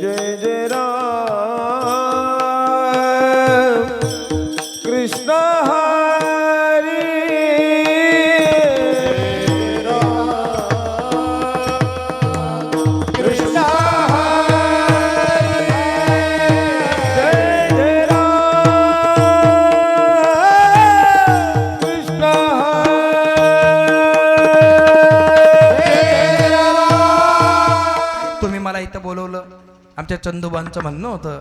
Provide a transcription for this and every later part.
जय जय राम कृष्ण हरी कृष्ण हरी जय जय राम कृष्ण हरी तुम्ही मला इथं बोलवलं आमच्या चंदूबांचं म्हणणं होतं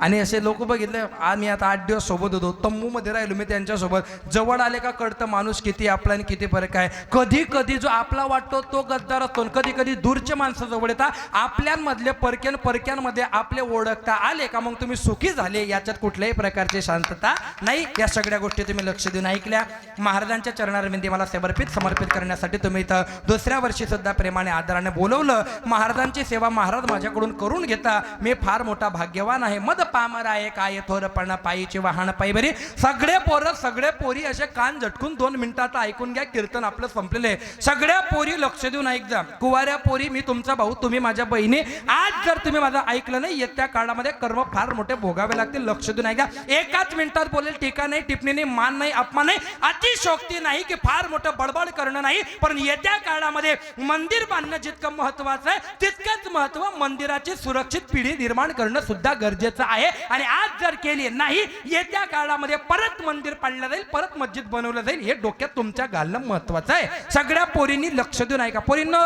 आणि असे लोक बघितले आम्ही आता आठ दिवस सोबत होतो. तंबूमध्ये राहिलो मी त्यांच्यासोबत. जवळ आले का कळतं माणूस किती आपला आणि किती फरक आहे. कधी कधी जो आपला वाटतो तो गद्दार असतो कधी कधी दूरचे माणसं जवळ येतात. आपल्यामधले परक्यान परक्यांमध्ये आपले ओळखता आले का मग तुम्ही सुखी झाले? याच्यात कुठल्याही प्रकारची शांतता नाही. या सगळ्या गोष्टी तुम्ही लक्ष देऊन ऐकल्या. महाराजांच्या चरणारविंदी मला समर्पित समर्पित करण्यासाठी तुम्ही इथं दुसऱ्या वर्षी सुद्धा प्रेमाने आदराने बोलवलं. महाराजांची सेवा महाराज माझ्याकडून करून घेता. मी फार मोठा भाग्यवान आहे. मद पामर आहे काय थोरपणा पायीचे वाहन पायी बरी. सगळे पोरं सगळे पोरी असे कान झटकून दोन मिनिटात ऐकून घ्या कीर्तन आपलं संपलेलं आहे. सगळ्या पोरी लक्ष देऊन ऐक जा कुवाऱ्या पोरी मी तुमचा भाऊ तुम्ही माझ्या बहिणी. आज जर तुम्ही माझं ऐकलं नाही येत्या काळामध्ये कर्म फार मोठे भोगावे लागतील. लक्ष देऊन ऐका एकाच मिनिटात बोलेल टीका नाही टिप्पणी नाही मान नाही अपमान नाही. अतिशोक्ती नाही की फार मोठं बडबड करणं नाही. पण येत्या काळामध्ये मंदिर बांधणं जितकं महत्वाचं आहे तितकंच महत्त्व मंदिराची सुरक्षित पिढी निर्माण करणं सुद्धा गरजेचं आहे आणि आज जर केली नाही येत्या काळामध्ये परत मंदिर पाडलं जाईल परत मस्जिद बनवलं जाईल. हे डोक्यात तुमच्या घालणं महत्वाचं आहे. सगळ्या पोरींनी लक्ष देऊन आहे का पोरींनो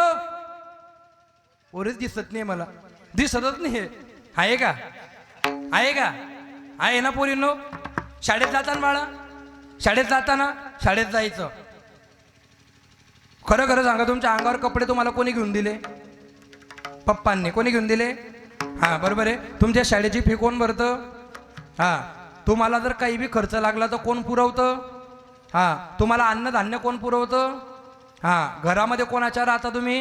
पोरीच दिसत नाही मला. दिसतच नाही हे. आहे का? आहे का? आहे ना पोरींनो? शाळेत जाताना बाळा. शाळेत जाताना शाळेत जायचं. खरं खरं सांगा तुमच्या अंगावर कपडे तुम्हाला कोणी घेऊन दिले? पप्पांनी कोणी घेऊन दिले? हा बरोबर आहे. तुमच्या शाळेची फी कोण भरतं? हा तुम्हाला जर काही बी खर्च लागला तर कोण पुरवतं? हा तुम्हाला अन्नधान्य कोण पुरवतं? हा घरामध्ये कोणाच्या राहता तुम्ही?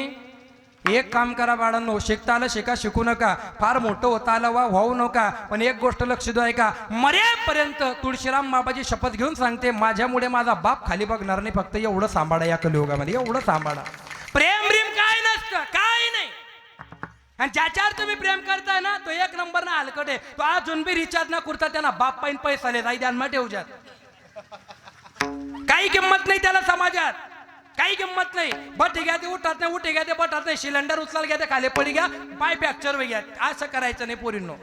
एक काम करा बाळांनो शिकता आलं शिका शिकू नका. फार मोठं होता आलं वा व्हावू नका. पण एक गोष्ट लक्ष देऊ ऐका मरेपर्यंत तुळशीराम बाबाची शपथ घेऊन सांगते माझ्यामुळे माझा बाप खाली बघणार नाही फक्त एवढं सांभाळा या कलियुगामध्ये एवढं सांभाळा प्रेम ब्रेम काय नसतं काय नाही आणि ज्याच्यावर तुम्ही प्रेम करताय ना तो एक नंबर ना हलकट आहे. तो अजून बी रिचार्ज ना करता त्यांना बाप पाईन पैसा ले जाई ध्यान ठेवच्यात काही किंमत नाही त्याला समाजात. काही किंमत नाही. बट घ्या ते उठत नाही उठे घ्या ते बटत नाही. सिलेंडर उचलायला घ्या ते खाली पडी घ्या पाय फ्रॅक्चर घ्या. असं करायचं नाही पोरींनो.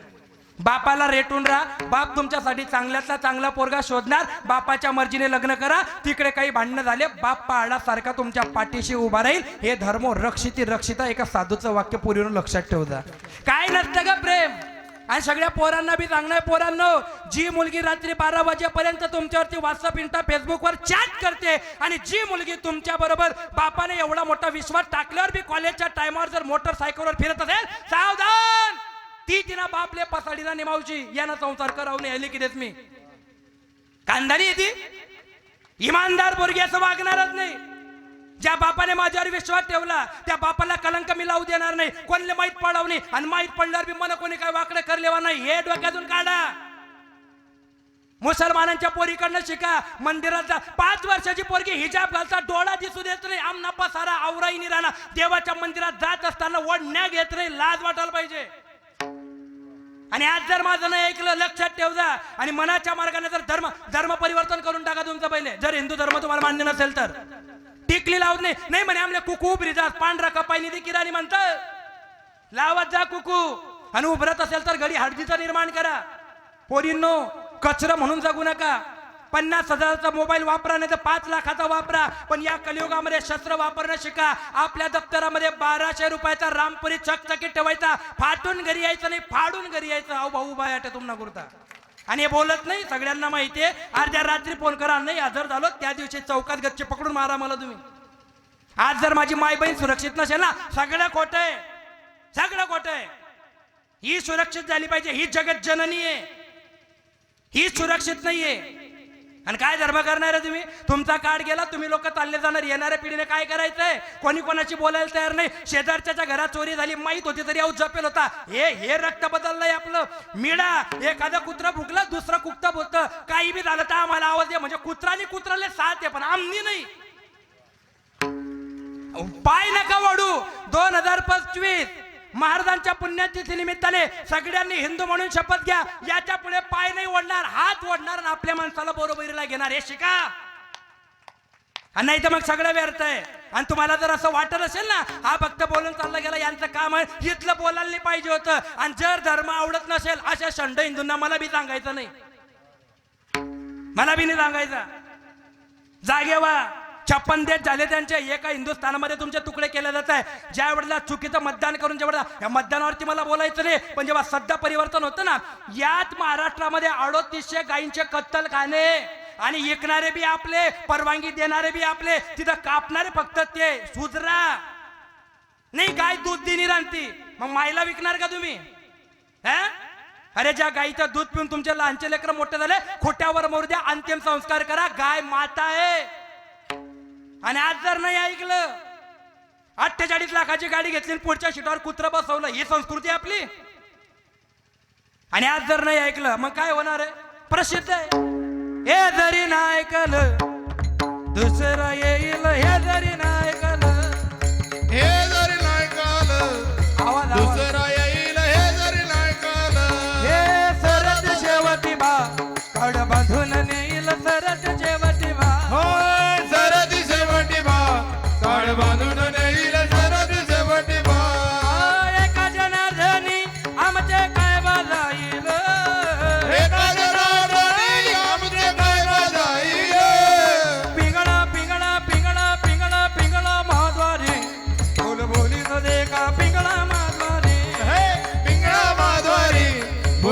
बापाला रेटून राहा. बाप तुमच्यासाठी चांगल्यातला चांगला पोरगा शोधणार. बापाच्या मर्जीने लग्न करा. तिकडे काही भांडणं झाले. बाप पाळण्यासारखा तुमच्या पाठीशी उभा राहील. हे धर्म रक्षिती रक्षिता एका साधूचं वाक्य पोरीनं लक्षात ठेवता काय नसतं का प्रेम. आणि सगळ्या पोरांना बी सांगणार पोरांनो जी मुलगी रात्री बारा वाजेपर्यंत तुमच्यावरती व्हॉट्सअप इंटा फेसबुकवर चॅट करते आणि जी मुलगी तुमच्या बरोबर बापाने एवढा मोठा विश्वास टाकल्यावर बी कॉलेजच्या टायमावर जर मोटरसायकलवर फिरत असेल सावधान ती तिना बापले पसाडीला निमावची. यानं संसार करावून यायली आली की देत मी कांदारी येते इमानदार पोरगी असं वागणारच नाही. ज्या बापाने माझ्यावर विश्वास ठेवला त्या बापाला कलंक मी लावू देणार नाही. कोणले माहीत पडाव नाही. आणि माहीत पडल्यावर बी मन कोणी काय वाकडे करलेवा नाही. हे डोक्यातून काढा. मुसलमानांच्या पोरीकडनं शिका. मंदिरात जा पाच वर्षाची पोरगी हिजाब घालता डोळा दिसू देत नाही. आमना पसारा आवराईनी निराणा देवाच्या मंदिरात जात असताना वडण्या घेत नाही. लाज वाटायला पाहिजे. आणि आज जर माझं नाही ऐकलं लक्षात ठेव जा आणि मनाच्या मार्गाने जर धर्म धर्म परिवर्तन करून टाका तुमचं पहिले. जर हिंदू धर्म तुम्हाला मान्य नसेल तर. टिकली लावत नाही. नाही म्हणे आमले कुकू उभरी जा पांढरा कपाई निधी किराणी म्हणतात. लावत जा कुकू. आणि उभरत असेल तर घडी हळदीचं निर्माण करा. पोरींनो कचरा म्हणून जगू नका. पन्नास हजाराचा मोबाईल वापरा नाही तर पाच लाखाचा वापरा. पण या कलियुगामध्ये शस्त्र वापरणं शिका. आपल्या दप्तरामध्ये बाराशे रुपयाचा रामपुरी चकचकीत ठेवायचा. फाटून घरी यायचं नाही फाडून घरी यायचं. अहो भाऊ बाया तुमना कुर्ता आणि हे बोलत नाही सगळ्यांना माहितीये अर्ध्या रात्री फोन करा नाही हजर झालो त्या दिवशी चौकात गच्चे पकडून मारा मला तुम्ही. आज जर माझी माय बहीण सुरक्षित नसेल ना सगळं खोटं आहे. सगळं खोटं आहे. ही सुरक्षित झाली पाहिजे. ही जगत जननी आहे. ही सुरक्षित नाहीये. आणि काय धर्म करणार आहे तुम्ही? तुमचा काळ गेला तुम्ही लोक चालले जाणार. येणाऱ्या पिढीने काय करायचंय? कोणी कोणाची बोलायला तयार नाही. शेजारच्या घरात चोरी झाली माहीत होती तरी अहो जपेल होता. हे हे रक्त बदललंय आपलं. मिळा. एखादं कुत्रा भुकलं दुसरं कुत्ता बोलतं काही बी झालं तर आम्हाला आवाज दे. म्हणजे कुत्राने कुत्राले साथ आहे पण आमनी नाही. पाय नका वाढू. दोन हजार पंचवीस. महाराजांच्या पुण्यतिथी निमित्ताने सगळ्यांनी हिंदू म्हणून शपथ घ्या. याच्यापुढे पाय नाही ओढणार हात ओढणार आणि आपल्या माणसाला बरोबरीला घेणार. हे शिका. आणि नाही तर मग सगळं व्यर्थ आहे. आणि तुम्हाला जर असं वाटत असेल ना हा फक्त बोलून चालला गेला यांचं काम आहे. इथलं बोलायला नाही पाहिजे होतं. आणि जर धर्म आवडत नसेल अशा शंड हिंदूंना मला बी सांगायचं नाही. मला बी नाही सांगायचं. जागे वा छप्पन देश झाले त्यांचे. एका हिंदुस्थानामध्ये तुमचे तुकडे केले जात आहे. ज्या वेळेला चुकीचं मतदान करून ज्या वेळेला या मतदानावरती मला बोलायचं नाही पण जेव्हा सध्या परिवर्तन होतं ना याच महाराष्ट्रामध्ये अडोतीसशे गायींचे कत्तल खाणे आणि ऐकणारे बी आपले परवानगी देणारे बी आपले तिथं कापणारे फक्त ते. सुजरा. नाही गाय दूध दिनी राहती मग मायला विकणार का तुम्ही? अरे ज्या गायीचं दूध पिऊन तुमचे लहानचे लेकर मोठे झाले खोट्यावर मोरू द्या अंतिम संस्कार करा. गाय माता आहे. आणि आज जर नाही ऐकलं अठ्ठेचाळीस लाखाची गाडी घेतली पुढच्या सीटावर कुत्र बसवलं ही संस्कृती आपली. आणि आज जर नाही ऐकलं मग काय होणार आहे? प्रसिद्ध आहे. हे जरी नाही ऐकलं दुसरं येईल हे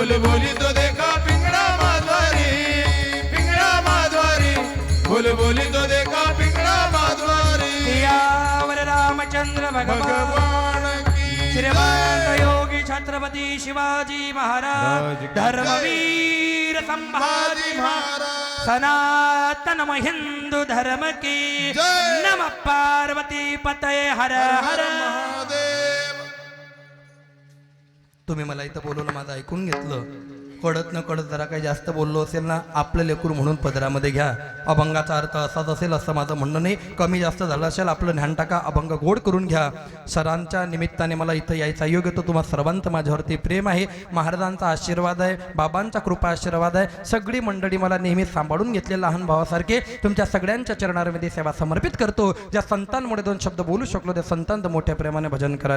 बोल बोली तो देखा पिंगळा माधवारी पिंगळा माधवारी। बोल बोली तो देखा पिंगळा माधवारी। रामचंद्र भगवान श्रीमंत योगी छत्रपती शिवाजी महाराज धर्मवीर संभाजी महाराज सनातन हिंदू धर्म की नम पार्वती पते हर हर हर तुम्ही मला इथं बोलवलं माझं ऐकून घेतलं. कळत न कळत जरा काही जास्त बोललो असेल ना आपलं लेकूर म्हणून पदरामध्ये घ्या. अभंगाचा अर्थ असाच असेल असं माझं म्हणणं नाही. कमी जास्त झालं असेल आपलं ज्ञान टाका अभंग गोड करून घ्या. सरांच्या निमित्ताने मला इथं यायचा योग येतो तुम्हा सर्वांचं माझ्यावरती प्रेम आहे. महाराजांचा आशीर्वाद आहे बाबांचा कृपा आशीर्वाद आहे. सगळी मंडळी मला नेहमी सांभाळून घेतले लहान भावासारखे. तुमच्या सगळ्यांच्या चरणारमध्ये सेवा समर्पित करतो. ज्या संतांमुळे दोन शब्द बोलू शकलो त्या संतांत मोठ्या प्रेमाने भजन करा